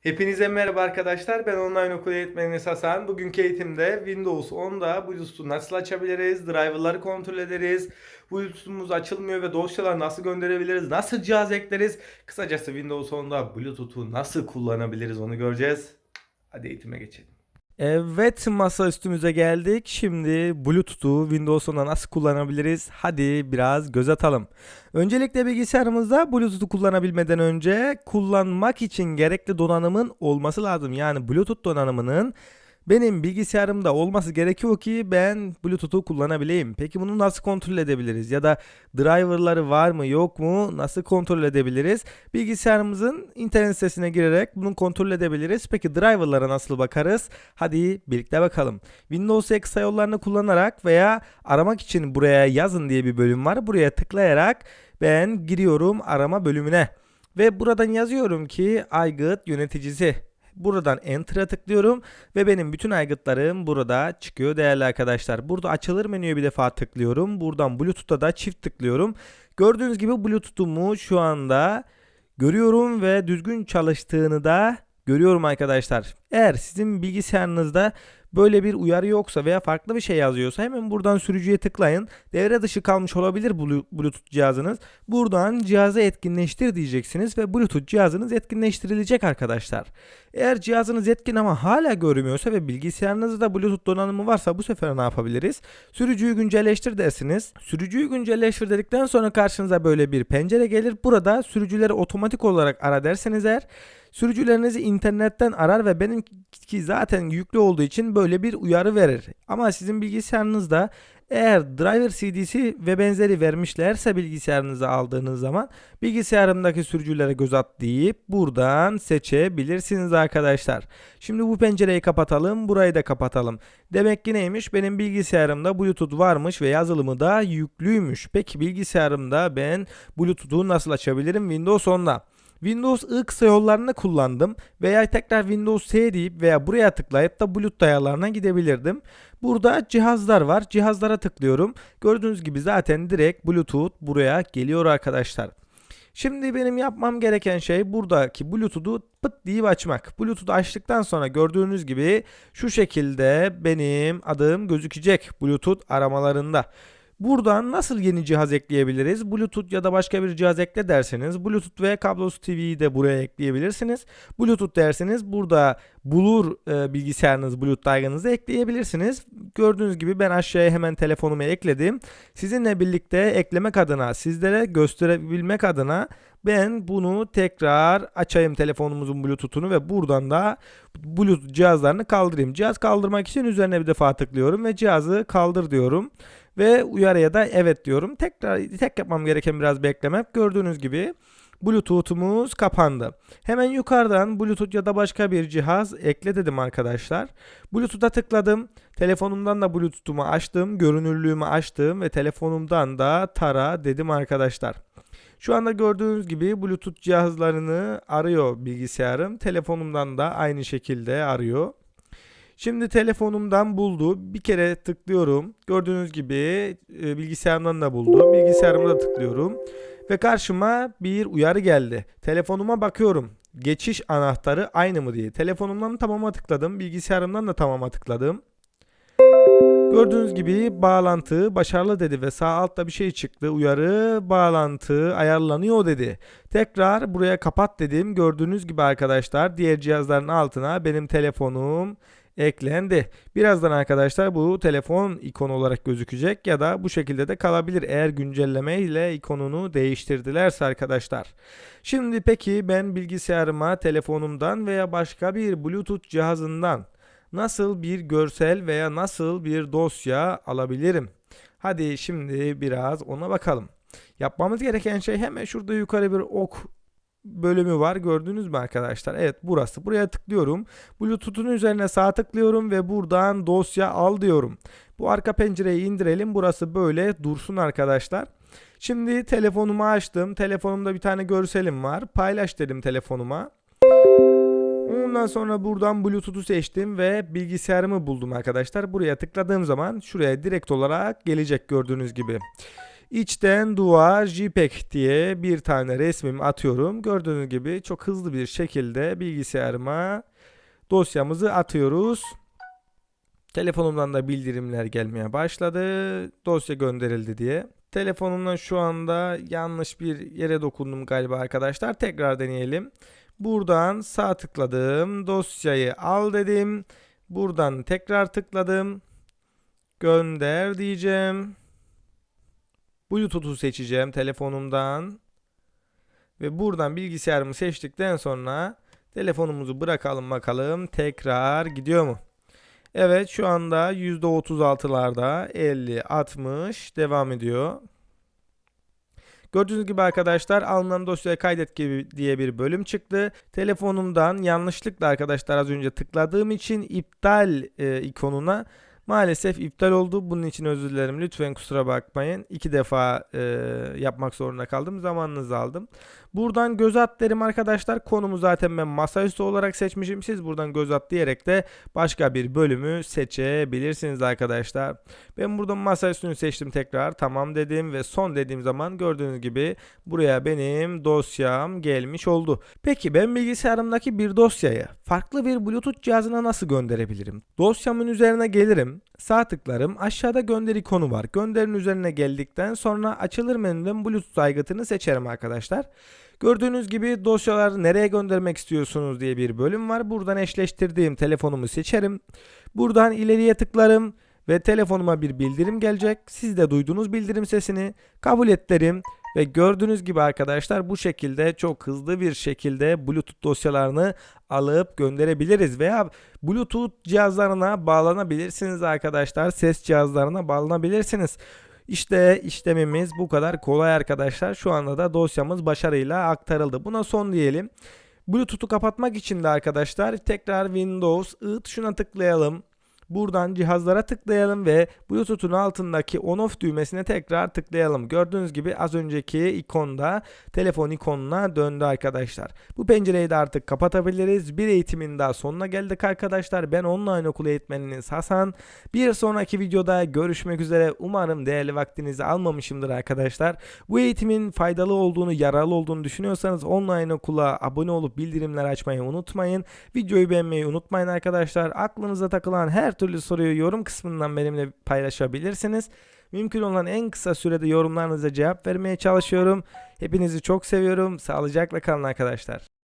Hepinize merhaba arkadaşlar. Ben online okul eğitmeniniz Hasan. Bugünkü eğitimde Windows 10'da Bluetooth'u nasıl açabiliriz, driver'ları kontrol ederiz, Bluetooth'umuz açılmıyor ve dosyalar nasıl gönderebiliriz, nasıl cihaz ekleriz, kısacası Windows 10'da Bluetooth'u nasıl kullanabiliriz onu göreceğiz. Hadi eğitime geçelim. Evet masa üstümüze geldik. Şimdi Bluetooth'u Windows 10'da nasıl kullanabiliriz? Hadi biraz göz atalım. Öncelikle bilgisayarımızda Bluetooth'u kullanabilmeden önce kullanmak için gerekli donanımın olması lazım. Yani Bluetooth donanımının benim bilgisayarımda olması gerekiyor ki ben Bluetooth'u kullanabileyim. Peki bunu nasıl kontrol edebiliriz? Ya da driverları var mı yok mu? Nasıl kontrol edebiliriz? Bilgisayarımızın internet sitesine girerek bunu kontrol edebiliriz. Peki driverlara nasıl bakarız? Hadi birlikte bakalım. Windows kısa yollarını kullanarak veya aramak için buraya yazın diye bir bölüm var. Buraya tıklayarak ben giriyorum arama bölümüne. Ve buradan yazıyorum ki aygıt yöneticisi. Buradan Enter'a tıklıyorum ve benim bütün aygıtlarım burada çıkıyor değerli arkadaşlar. Burada açılır menüye bir defa tıklıyorum. Buradan Bluetooth'ta da çift tıklıyorum. Gördüğünüz gibi Bluetooth'umu şu anda görüyorum ve düzgün çalıştığını da görüyorum arkadaşlar. Eğer sizin bilgisayarınızda böyle bir uyarı yoksa veya farklı bir şey yazıyorsa hemen buradan sürücüye tıklayın. Devre dışı kalmış olabilir Blu- Bluetooth cihazınız. Buradan cihazı etkinleştir diyeceksiniz ve Bluetooth cihazınız etkinleştirilecek arkadaşlar. Eğer cihazınız etkin ama hala görmüyorsa ve bilgisayarınızda Bluetooth donanımı varsa bu sefer ne yapabiliriz? Sürücüyü güncelleştir dersiniz. Sürücüyü güncelleştir dedikten sonra karşınıza böyle bir pencere gelir. Burada sürücüleri otomatik olarak ara derseniz eğer Sürücülerinizi internetten arar ve benimki zaten yüklü olduğu için böyle bir uyarı verir. Ama sizin bilgisayarınızda eğer driver CD'si ve benzeri vermişlerse bilgisayarınıza aldığınız zaman bilgisayarımdaki sürücülere göz at deyip buradan seçebilirsiniz arkadaşlar. Şimdi bu pencereyi kapatalım, burayı da kapatalım. Demek ki neymiş? Benim bilgisayarımda Bluetooth varmış ve yazılımı da yüklüymüş. Peki bilgisayarımda ben Bluetooth'u nasıl açabilirim? Windows 10'da. Windows I kısa yollarını kullandım veya tekrar Windows S deyip veya buraya tıklayıp da Bluetooth ayarlarına gidebilirdim. Burada cihazlar var. Cihazlara tıklıyorum. Gördüğünüz gibi zaten direkt Bluetooth buraya geliyor arkadaşlar. Şimdi benim yapmam gereken şey buradaki Bluetooth'u pıt deyip açmak. Bluetooth'u açtıktan sonra gördüğünüz gibi şu şekilde benim adım gözükecek Bluetooth aramalarında. Buradan nasıl yeni cihaz ekleyebiliriz? Bluetooth ya da başka bir cihaz ekle derseniz Bluetooth ve kablosuz TV'yi de buraya ekleyebilirsiniz. Bluetooth derseniz burada bulur e, bilgisayarınız Bluetooth aygınızı ekleyebilirsiniz. Gördüğünüz gibi ben aşağıya hemen telefonumu ekledim. Sizinle birlikte eklemek adına sizlere gösterebilmek adına ben bunu tekrar açayım telefonumuzun Bluetooth'unu ve buradan da Bluetooth cihazlarını kaldırayım. Cihaz kaldırmak için üzerine bir defa tıklıyorum ve cihazı kaldır diyorum. Ve uyarıya da evet diyorum. Tekrar tek yapmam gereken biraz beklemek. Gördüğünüz gibi Bluetooth'umuz kapandı. Hemen yukarıdan Bluetooth ya da başka bir cihaz ekle dedim arkadaşlar. Bluetooth'a tıkladım. Telefonumdan da Bluetooth'umu açtım. Görünürlüğümü açtım ve telefonumdan da tara dedim arkadaşlar. Şu anda gördüğünüz gibi Bluetooth cihazlarını arıyor bilgisayarım. Telefonumdan da aynı şekilde arıyor. Şimdi telefonumdan buldu. Bir kere tıklıyorum. Gördüğünüz gibi e, bilgisayarımdan da buldu. Bilgisayarıma da tıklıyorum. Ve karşıma bir uyarı geldi. Telefonuma bakıyorum. Geçiş anahtarı aynı mı diye. Telefonumdan tamama tıkladım. Bilgisayarımdan da tamama tıkladım. Gördüğünüz gibi bağlantı başarılı dedi ve sağ altta bir şey çıktı. Uyarı bağlantı ayarlanıyor dedi. Tekrar buraya kapat dedim. Gördüğünüz gibi arkadaşlar diğer cihazların altına benim telefonum eklendi. Birazdan arkadaşlar bu telefon ikonu olarak gözükecek ya da bu şekilde de kalabilir eğer güncelleme ile ikonunu değiştirdilerse arkadaşlar. Şimdi peki ben bilgisayarıma telefonumdan veya başka bir Bluetooth cihazından nasıl bir görsel veya nasıl bir dosya alabilirim? Hadi şimdi biraz ona bakalım. Yapmamız gereken şey hemen şurada yukarı bir ok bölümü var. Gördünüz mü arkadaşlar? Evet burası. Buraya tıklıyorum. Bluetooth'un üzerine sağ tıklıyorum ve buradan dosya al diyorum. Bu arka pencereyi indirelim. Burası böyle dursun arkadaşlar. Şimdi telefonumu açtım. Telefonumda bir tane görselim var. Paylaş dedim telefonuma. Ondan sonra buradan Bluetooth'u seçtim ve bilgisayarımı buldum arkadaşlar. Buraya tıkladığım zaman şuraya direkt olarak gelecek gördüğünüz gibi. İçten duvar JPEG diye bir tane resmimi atıyorum. Gördüğünüz gibi çok hızlı bir şekilde bilgisayarıma dosyamızı atıyoruz. Telefonumdan da bildirimler gelmeye başladı. Dosya gönderildi diye. Telefonumdan şu anda yanlış bir yere dokundum galiba arkadaşlar. Tekrar deneyelim. Buradan sağ tıkladım. Dosyayı al dedim. Buradan tekrar tıkladım. Gönder diyeceğim. Bluetooth'u seçeceğim telefonumdan. Ve buradan bilgisayarımı seçtikten sonra telefonumuzu bırakalım bakalım. Tekrar gidiyor mu? Evet şu anda %36'larda 50 60 devam ediyor. Gördüğünüz gibi arkadaşlar alınan dosyaya kaydet gibi diye bir bölüm çıktı. Telefonumdan yanlışlıkla arkadaşlar az önce tıkladığım için iptal e, ikonuna maalesef iptal oldu. Bunun için özür dilerim. Lütfen kusura bakmayın. İki defa e, yapmak zorunda kaldım. Zamanınızı aldım. Buradan göz at derim arkadaşlar. Konumu zaten ben masaüstü olarak seçmişim. Siz buradan göz at diyerek de başka bir bölümü seçebilirsiniz arkadaşlar. Ben buradan masaüstünü seçtim tekrar. Tamam dedim ve son dediğim zaman gördüğünüz gibi buraya benim dosyam gelmiş oldu. Peki ben bilgisayarımdaki bir dosyayı farklı bir Bluetooth cihazına nasıl gönderebilirim? Dosyamın üzerine gelirim. Sağ tıklarım. Aşağıda gönder ikonu var. Gönderin üzerine geldikten sonra açılır menüden Bluetooth aygıtını seçerim arkadaşlar. Gördüğünüz gibi dosyaları nereye göndermek istiyorsunuz diye bir bölüm var. Buradan eşleştirdiğim telefonumu seçerim. Buradan ileriye tıklarım ve telefonuma bir bildirim gelecek. Siz de duyduğunuz bildirim sesini kabul et derim. Ve gördüğünüz gibi arkadaşlar bu şekilde çok hızlı bir şekilde Bluetooth dosyalarını alıp gönderebiliriz veya Bluetooth cihazlarına bağlanabilirsiniz arkadaşlar. Ses cihazlarına bağlanabilirsiniz. İşte işlemimiz bu kadar kolay arkadaşlar. Şu anda da dosyamız başarıyla aktarıldı. Buna son diyelim. Bluetooth'u kapatmak için de arkadaşlar tekrar Windows I tuşuna tıklayalım. Buradan cihazlara tıklayalım ve Bluetooth'un altındaki on off düğmesine tekrar tıklayalım. Gördüğünüz gibi az önceki ikonda telefon ikonuna döndü arkadaşlar. Bu pencereyi de artık kapatabiliriz. Bir eğitimin daha sonuna geldik arkadaşlar. Ben online okul eğitmeniniz Hasan. Bir sonraki videoda görüşmek üzere. Umarım değerli vaktinizi almamışımdır arkadaşlar. Bu eğitimin faydalı olduğunu, yararlı olduğunu düşünüyorsanız online okula abone olup bildirimler açmayı unutmayın. Videoyu beğenmeyi unutmayın arkadaşlar. Aklınıza takılan her türlü soruyu yorum kısmından benimle paylaşabilirsiniz. Mümkün olan en kısa sürede yorumlarınıza cevap vermeye çalışıyorum. Hepinizi çok seviyorum. Sağlıcakla kalın arkadaşlar.